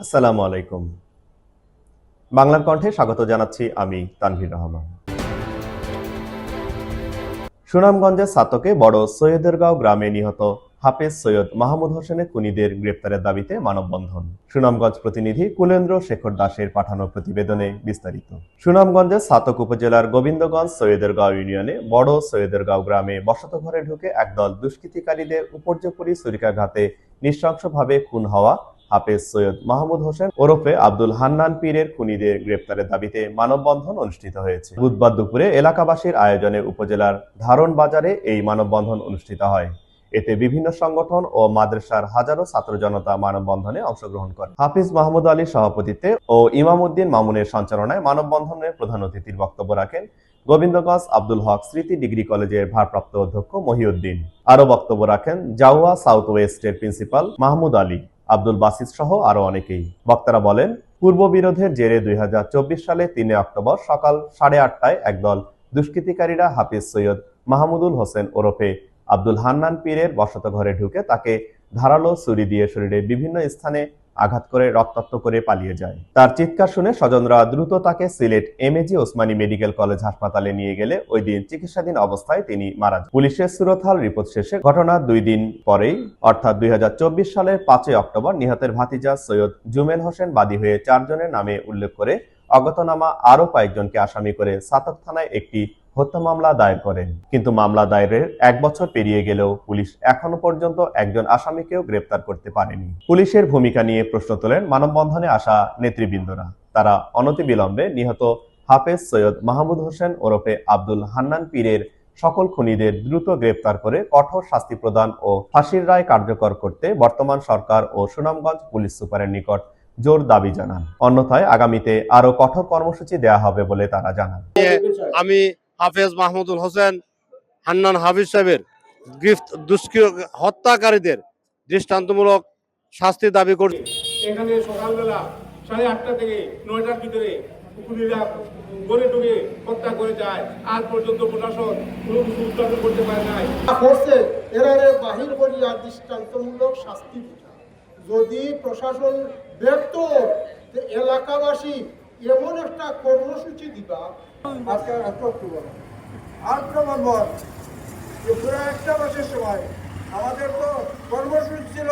আসসালামু আলাইকুম। বাংলার কণ্ঠে স্বাগত জানাচ্ছি আমি তানভীর রহমান। সুনামগঞ্জের সাতকে বড় সৈয়দেরগাঁও গ্রামে নিহত হাফেজ সৈয়দ মাহমুদ হোসেনের খুনিদের গ্রেপ্তারের দাবিতে মানববন্ধন। সুনামগঞ্জ প্রতিনিধি কুলেন্দ্র শেখর দাসের পাঠানো প্রতিবেদনে বিস্তারিত। সুনামগঞ্জের সাতক উপজেলার গোবিন্দগঞ্জ সৈয়দেরগাঁও ইউনিয়নে বড় সৈয়দেরগাঁও গ্রামে বসত ঘরে ঢুকে একদল দুষ্কৃতিকারীদের উপর্যুপরি ছুরিকাঘাতে নৃশংসভাবে খুন হওয়া হাফেজ সৈয়দ মাহমুদ হোসেন ওরফে আব্দুল হান্নান পীরের খুনিদের গ্রেপ্তারের দাবিতে মানববন্ধন অনুষ্ঠিত হয়েছে। বুধবার দুপুরে এলাকাবাসীর আয়োজনে উপজেলার ধারণ বাজারে এই মানববন্ধন অনুষ্ঠিত হয়। এতে বিভিন্ন সংগঠন ও মাদ্রাসার হাজারো ছাত্র জনতা মানববন্ধনে অংশগ্রহণ করে। হাফিজ মাহমুদ আলীর সভাপতিত্বে ও ইমামউদ্দিন মামুনের সঞ্চালনায় মানববন্ধনের প্রধান অতিথির বক্তব্য রাখেন গোবিন্দগঞ্জ আব্দুল হক স্মৃতি ডিগ্রি কলেজের ভারপ্রাপ্ত অধ্যক্ষ মহিউদ্দিন। আরও বক্তব্য রাখেন জাওয়া সাউথ ওয়েস্টের প্রিন্সিপাল মাহমুদ আলী। আব্দুল বাসিস সহ আরও অনেকেই। বক্তারা বলেন, পূর্ব বিরোধের জেরে দুই হাজার চব্বিশ সালে তিনে অক্টোবর সকাল সাড়ে আটটায় একদল দুষ্কৃতিকারীরা হাফিজ সৈয়দ মাহমুদুল হোসেন ওরফে আব্দুল হান্নান পীরের বসত ঘরে ঢুকে তাকে ধারালো ছুরি দিয়ে শরীরে বিভিন্ন স্থানে আঘাত করে রক্তাক্ত করে পালিয়ে যায়। তার চিৎকার শুনে স্বজনরা দ্রুত তাকে Sylhet MAG Osmani medical college হাসপাতালে নিয়ে গেলে ওই দিন চিকিৎসাধীন অবস্থায় তিনি মারা যান। পুলিশের সুরতহাল রিপোর্ট শেষে ঘটনার দুই দিন পরেই, অর্থাৎ দুই হাজার চব্বিশ সালের পাঁচই অক্টোবর, নিহতের ভাতিজা সৈয়দ জুমেল হোসেন বাদী হয়ে চারজনের নামে উল্লেখ করে অজ্ঞাতনামা আরও কয়েকজনকে আসামি করে সাতক থানায় একটি হত্যা মামলা দায়ের করেন। কিন্তু মামলা দায়েরের এক বছর পেরিয়ে গেলেও পুলিশ এখনও পর্যন্ত একজন আসামিকেও গ্রেপ্তার করতে পারেনি। পুলিশের ভূমিকা নিয়ে প্রশ্ন তোলেন মানববন্ধনে আসা নেতৃবৃন্দরা। তারা অনতিবিলম্বে নিহত হাফেজ সৈয়দ মাহমুদ হোসেন ওরফে আব্দুল হান্নান পীরের সকল খুনিদের দ্রুত গ্রেপ্তার করে কঠোর শাস্তি প্রদান ও ফাঁসির রায় কার্যকর করতে বর্তমান সরকার ও সুনামগঞ্জ পুলিশ সুপারের নিকট জোর দাবি জানান। অন্যথায় আগামীতে আরও কঠোর কর্মসূচি দেয়া হবে বলে তারা জানান। আমি হাফেজ মাহমুদুল হোসেন হান্নান হাফিজ সাহেবের গ্রিফত দুষ্কৃ হত্যাকারীদের দৃষ্টান্তমূলক শাস্তি দাবি করছি এখানে সকালবেলা সাড়ে আটটা থেকে নয়টার ভিতরে কুকুরিরা গড়ে ঢুকে হত্যা করে যায়। আজ পর্যন্ত প্রশাসন কোনো কিছু উদ্ঘাটন করতে পারে নাই। করছে এরারে বাহির করিয়া দৃষ্টান্তমূলক শাস্তি যদি প্রশাসন ব্যর্থ এলাকাবাসী এমন একটা কর্মসূচি দিবা আজকে এত অক্টোবর আট নভেম্বর পুরো একটা মাসের সময় আমাদের তো কর্মসূচি ছিল